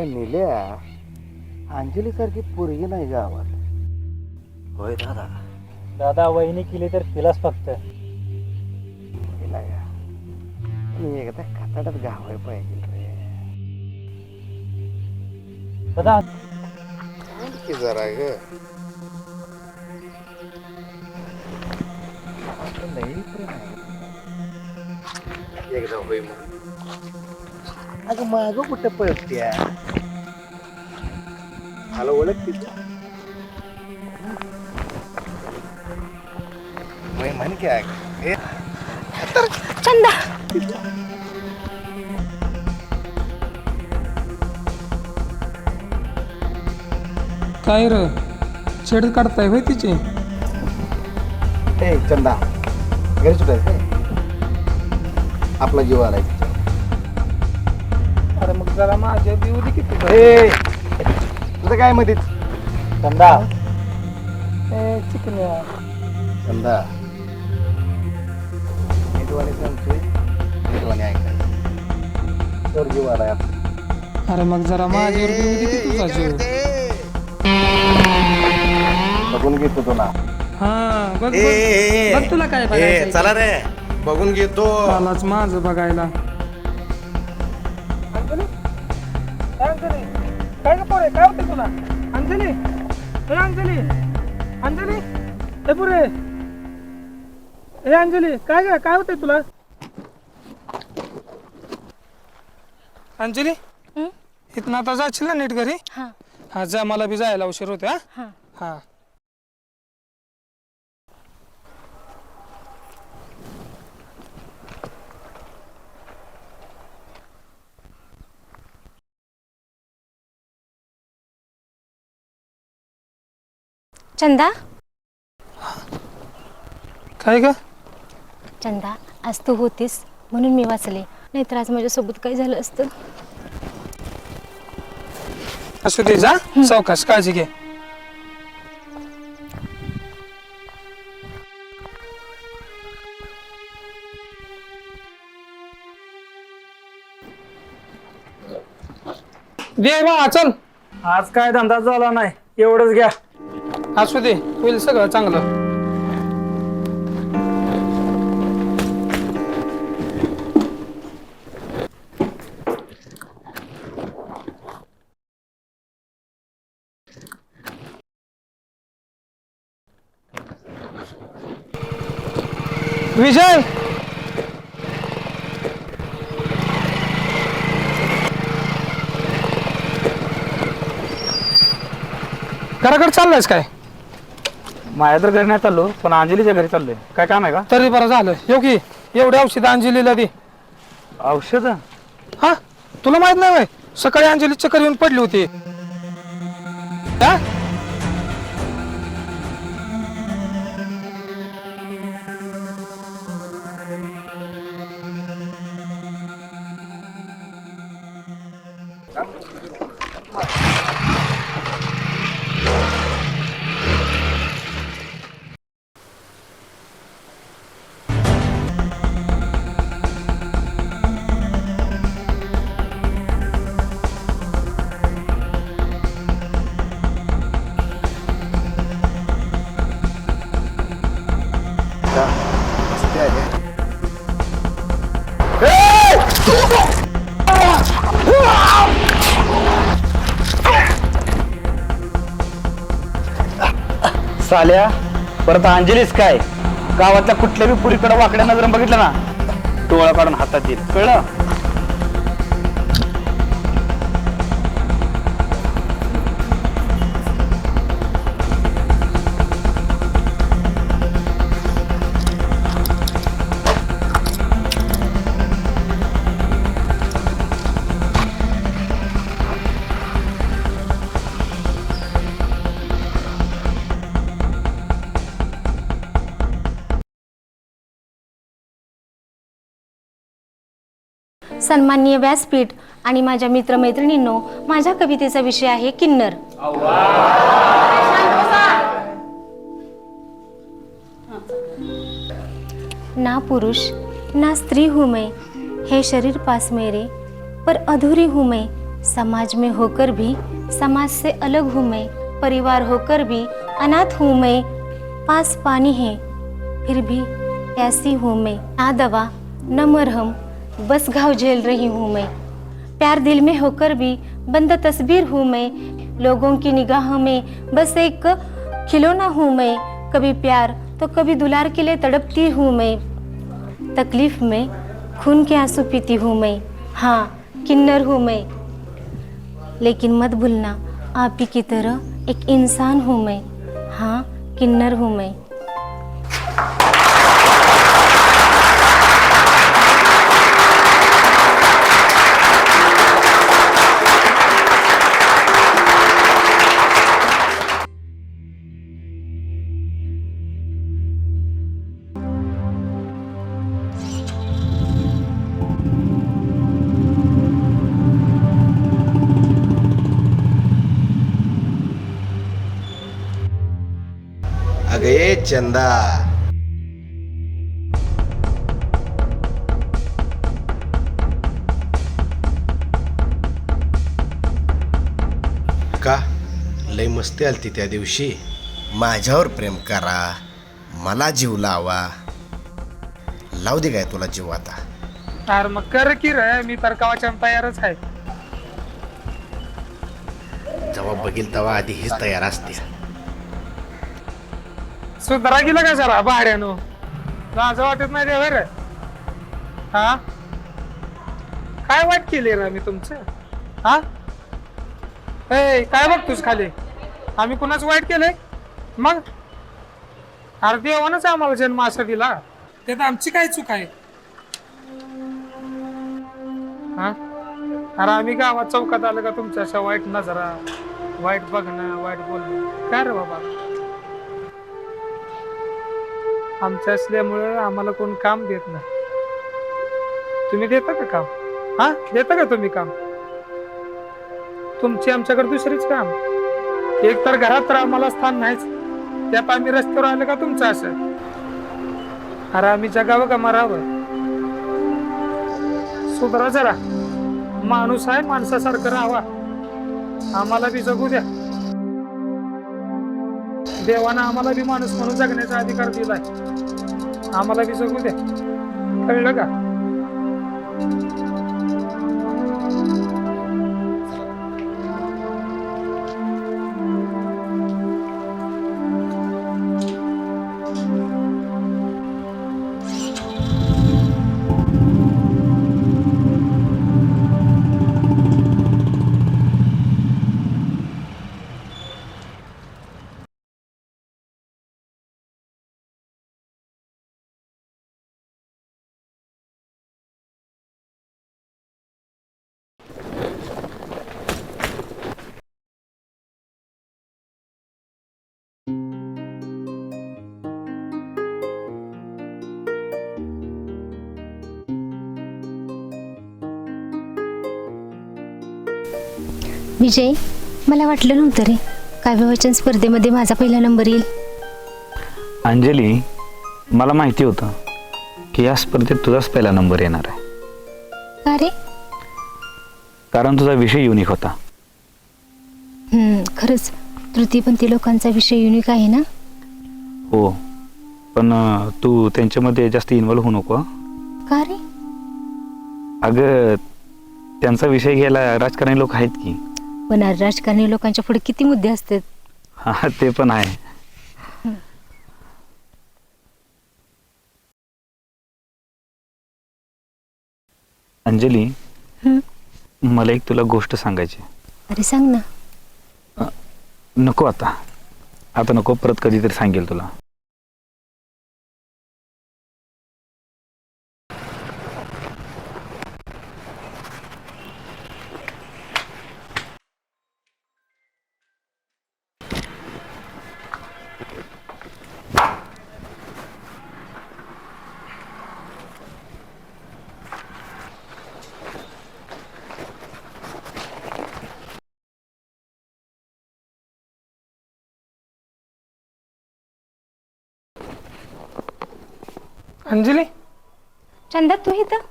आईला नेल्या अंजली सारखी पोरगी नाही गावात. होय दादा. दादा वहिनी केली तर तिलाच फक्त. एकदा कातडात गावाय पाहिजे रे. दादा. की जरा ग. एकदा होय मग. अगं माग कुठं पळत्या? मला ओळखते म्हण की अगं ए, चंदा. काय र? छेड काढताय होय तिची? ए चंदा. घरी सुटायचं आपला जीव आलाय. जरा माझ्या देऊ दे किती ए तुझं काय मध्ये चंदा चिकन चंदा नीटवाणी सांगतोय नीटवाणी ऐकायचं तर जीव आलाय आपला अरे मग जरा माझ्यावर देऊ दे की तुझा जीव? बघून घेतो तुला हा बघ बघ. बघ तुला काय चला रे. बघून घेतो. मलाच माझं बघायला. काय होते तुला? अंजली? ए अंजली? अंजली? ए पुरे. ए अंजली काय काय काय होते तुला? अंजली? हं? इथनं आता जाशील ना नीट घरी? हां. हा जा मला बी जायला उशीर होते हा. हां. चंदा? काय का चंदा आज तू होतीस म्हणून मी वाचले. नाहीतर आज माझ्यासोबत काय झालं असतं? असू दे जा. सावकाश काळजी घे. दे बा चल. आज काय धंदा झाला नाही. एवढंच घ्या. असू दे. होईल सगळं चांगलं. विजय! घराकडे चाललायस काय? माझ्या तर घरी नाही चाललो पण अंजलीच्या घरी चाललोय. काय काम आहे तरी बरं झालं. येऊ की. एवढी औषध अंजलीला दे. का औषध? हा? तुला माहीत नाही? सकाळी अंजली चक्कर येऊन पडली होती. हा? साल्या परत अंजलीच काय गावातल्या कुठल्या बी पुरीकडे वाकड्या नजर बघितलं ना डोळा काढून हातात येईल. कळलं? सन्माननीय व्यासपीठ आणि माझ्या मित्रमैत्रिणींनो माझ्या कवितेचा विषय आहे किन्नर. ना पुरुष ना स्त्री हूँ मैं है शरीर पास मेरे पर अधूरी हूँ मैं समाज में होकर भी समाज से अलग हूँ मैं परिवार होकर भी अनाथ हूँ मैं पास पानी है फिर भी प्यासी हूँ मैं। ना दवा न मरहम बस घाव झेल रही हूँ मैं। प्यार दिल में होकर भी बंद तस्वीर हूँ मैं। लोगों की निगाहों में बस एक खिलौना हूँ मैं। कभी प्यार तो कभी दुलार के लिए तड़पती हूँ मैं। तकलीफ़ में खून के आँसू पीती हूँ मैं। हाँ किन्नर हूँ मैं। लेकिन मत भूलना, आप ही की तरह एक इंसान हूँ मैं। हाँ किन्नर हूँ मैं। चंदा. का? लय मस्ती आलती त्या दिवशी. माझ्यावर प्रेम करा मला जीव लावा. लावू दे काय तुला जीव आता? अरे मग कर की रे मी तर कवाच्या तयारच आहे. जेव्हा बघील तेव्हा आधी हीच तयार असते सुद्धा गेला का जरा भाड्यानो लाज वाटत नाही रे रे हा? काय वाईट केली रे मी तुमचं? हा? ए काय बघतोस खाली? आम्ही कुणाच वाईट केलंय? मग? अरे देवानच आम्हाला जन्म असा दिला. त्यात आमची काय चूक आहे? हा? अरे आम्ही गावात चौकात आलं का तुमच्या अशा वाईट नजरा? वाईट बघणं वाईट बोलणं? काय रे बाबा? आमच्या असल्यामुळं आम्हाला कोण काम देत नाही. तुम्ही देता का काम? हा? देता का तुम्ही काम? तुमची आमच्याकडे दुसरीच काम. एक तर घरात तर आम्हाला स्थान नाहीच. त्यात आम्ही रस्त्यावर आलं का तुमचं असं? अरे आम्ही जगावं का मरावं सुधरा जरा. माणूस आहे माणसासारखं राहावा. आम्हाला बी जगू द्या. देवानं आम्हाला बी माणूस म्हणून जगण्याचा अधिकार दिलाय. आम्हाला बी जगू द्या कळलं का? विजय मला वाटलं नव्हतं रे. काव्यवाचन स्पर्धेमध्ये माझा पहिला नंबर येईल? अंजली मला माहिती होतं की या स्पर्धेत तुझाच पहिला नंबर येणार आहे. का रे? कारण तुझा विषय युनिक होता. हम्म, खरंच. तृतीयपंथी लोकांचा विषय युनिक आहे ना? हो पण अं, तू त्यांच्यामध्ये जास्त इन्व्हॉल्व होऊ नको हं? का रे? अगं त्यांचा विषय घ्यायला राजकारणी लोक आहेत की? पण राजकारणी लोकांच्या पुढे किती मुद्दे असतात? हा ते पण आहे. अंजली हं? मला एक तुला गोष्ट सांगायची अरे सांग ना. नको आता. आता नको परत कधीतरी सांगेल तुला. अंजली? चंदा तू इथं?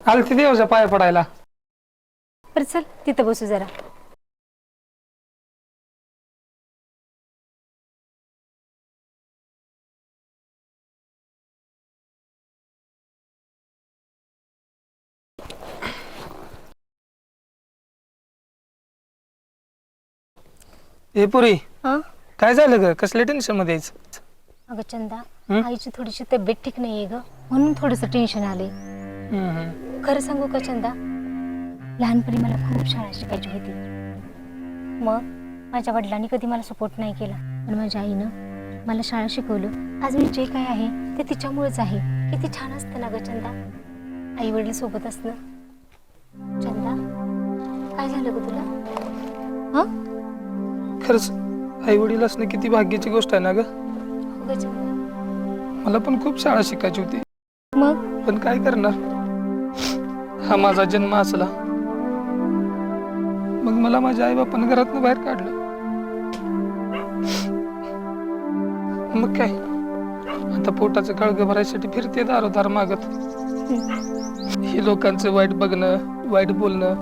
आलती देवचा पाय पडायला. बरं चल तिथं बसू जरा. हे पुरी. हां? काय झालं ग? कसल्या टेन्शनमध्ये यायचं अगं चंदा हं? आईची थोडीशी तब्येत ठीक नाहीये ग. म्हणून थोडंसं टेन्शन आले हम्म. खरं सांगू का चंदा लहानपणी मला खूप शाळा शिकायची होती. मग माझ्या वडिलांनी कधी मला सपोर्ट नाही केला. पण माझ्या आईनं मला शाळा शिकवलं. आज मी जे काय आहे ते तिच्यामुळेच आहे. किती छान असतं ना ग चंदा. आई वडील सोबत असणं. चंदा काय झालं ग तुला? हं? खरंच आई वडील असणं किती भाग्याची गोष्ट आहे ना ग? मला पण खूप शाळा शिकायची होती. मग? पण काय करणार? हा माझा जन्म असला. मग मला माझ्या आई बापानं घरातनं बाहेर काढलं. मग काय? आता पोटाचं कळगं भरायसाठी फिरते दारोदार मागत हे लोकांचं वाईट बघणं वाईट बोलणं.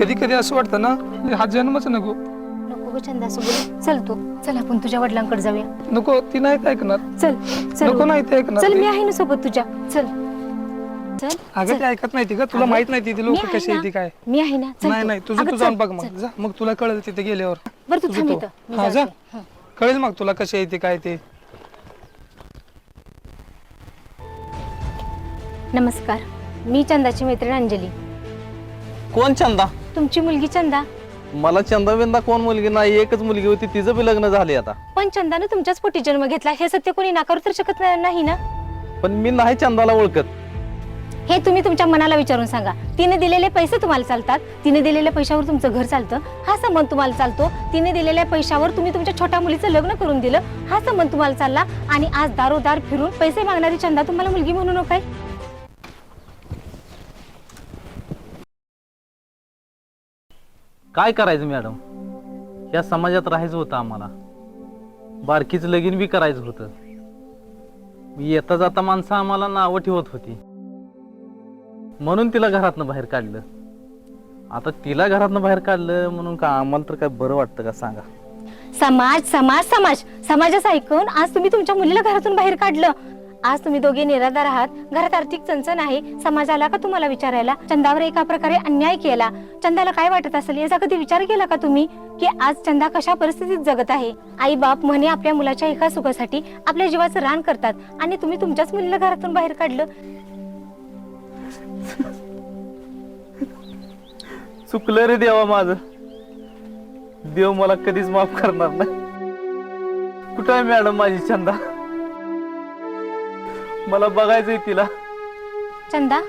कधी कधी असं वाटतं ना हा जन्मच नको. नको ग चंदा असं बोल चल तू. चल आपण तुझ्या वडिलांकडे जाऊया. नको ती नाहीत ऐकणार? चल चल. नको नाही ते ऐकणार चल. मी आहे ना सोबत तुझ्या. चल. चल. अगं ते ऐकत नाही ती का तुला माहीत नाही ती मी लोक आहे कशी ना. आहे ती काय. मी आहे ना. चल नाही तू. नाही तुझं अगं, तू जाऊन चल, बघ मग. चल. जा. मग तुला कळेल तिथे गेल्यावर. बरं तू तुझं थांब तो. इथं. मी हा जा. जाते. हं. कळेल मग तुला कशी आहे ती काय ते. नमस्कार. मी चंदाची मैत्रीण अंजली. कोण चंदा? तुमची मुलगी चंदा. मला चंदा बिंदा कोण मुलगी नाही एकच मुलगी होती तिचं बी लग्न झाले आता. पण चंदानं तुमच्याच पोटी जन्म घेतला हे सत्य कोणी नाकारू तर शकत ना- नाही ना? पण मी नाही चंदाला ओळखत. हे तुम्ही तुमच्या मनाला विचारून सांगा. तिने दिलेले पैसे तुम्हाला चालतात तिने दिलेल्या पैशावर तुमचं घर चालतं हा संबंध तुम्हाला चालतो. तिने दिलेल्या पैशावर तुम्ही तुमच्या छोट्या मुलीचं लग्न करून दिलं हा संबंध तुम्हाला चालला. आणि आज दारोदार फिरून पैसे मागणारी चंदा तुम्हाला मुलगी म्हणू नका काय करायचं मॅडम? या समाजात राहायचं होतं आम्हाला. बारकीच लगीन बी करायचं होतं. येता जाता माणसं आम्हाला नावं ठेवत होती. म्हणून तिला घरातनं बाहेर काढलं. आता तिला घरातनं बाहेर काढलं म्हणून का आम्हाला तर काय बरं वाटतं का सांगा? समाज समाज समाज. समाजाचं ऐकून आज तुम्ही तुमच्या मुलीला घरातून बाहेर काढलं. आज तुम्ही दोघे निराधार आहात. घरात आर्थिक चणचण आहे. समाजाला का तुम्हाला विचारायला? चंदावर एका प्रकारे अन्याय केला. चंदाला काय वाटत असेल? याचा कधी विचार केला का तुम्ही? की आज चंदा कशा परिस्थितीत जगत आहे? आई बाप म्हणे आपल्या मुलाच्या एका सुखासाठी आपल्या जीवाचं रान करतात आणि तुम्ही तुमच्याच मुलीला घरातून बाहेर काढलं. चुकलं रे देवा माझं. देव मला कधीच माफ करणार नाही. कुठं आहे मॅडम माझी चंदा? मला बघायचंय तिला. चंदा?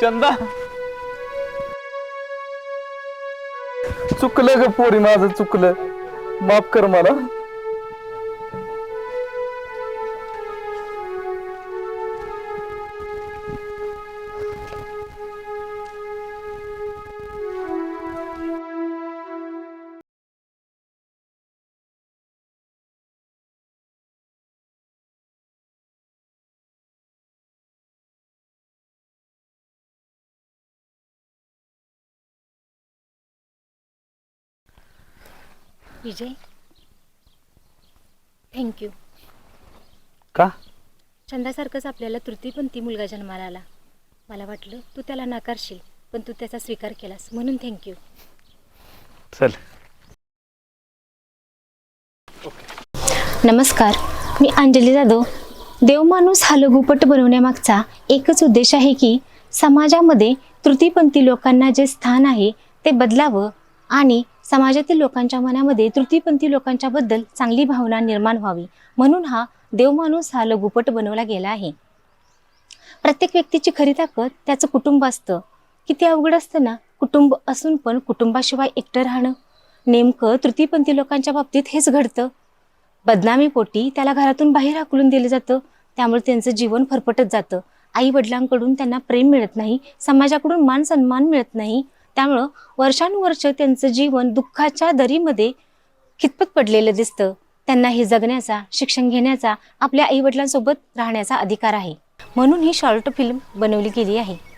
चंदा? चुकलं ग पोरी माझं चुकलं. माफ कर मला. विजय. थँक्यू का? चंदासारखंच आपल्याला तृतीपंथी मुलगा जन्माला आला. मला वाटलं तू त्याला नाकारशील पण तू त्याचा स्वीकार केलास म्हणून थँक्यू चल. नमस्कार मी अंजली जाधव. देवमाणूस हा लघुपट बनवण्यामागचा एकच उद्देश आहे की समाजामध्ये तृतीपंथी लोकांना जे स्थान आहे ते बदलावं आणि समाजातील लोकांच्या मनामध्ये तृतीपंथी लोकांच्या बद्दल चांगली भावना निर्माण व्हावी. म्हणून हा देवमाणूस हा लघुपट बनवला गेला आहे. प्रत्येक व्यक्तीची खरी ताकद त्याचं कुटुंब असतं. किती अवघड असतं ना? कुटुंब असून पण कुटुंबाशिवाय एकटं राहणं. नेमकं तृतीपंथी लोकांच्या बाबतीत हेच घडतं. बदनामीपोटी त्याला घरातून बाहेर हाकलून दिलं जातं. त्यामुळे त्यांचं जीवन फरफटत जातं. आई वडिलांकडून त्यांना प्रेम मिळत नाही. समाजाकडून मान सन्मान मिळत नाही. त्यामुळं वर्षानुवर्ष त्यांचं जीवन दुःखाच्या दरीमध्ये खितपत पडलेलं दिसतं. त्यांना हे जगण्याचा शिक्षण घेण्याचा आपल्या आईवडिलांसोबत राहण्याचा अधिकार आहे. म्हणून ही शॉर्ट फिल्म बनवली गेली आहे.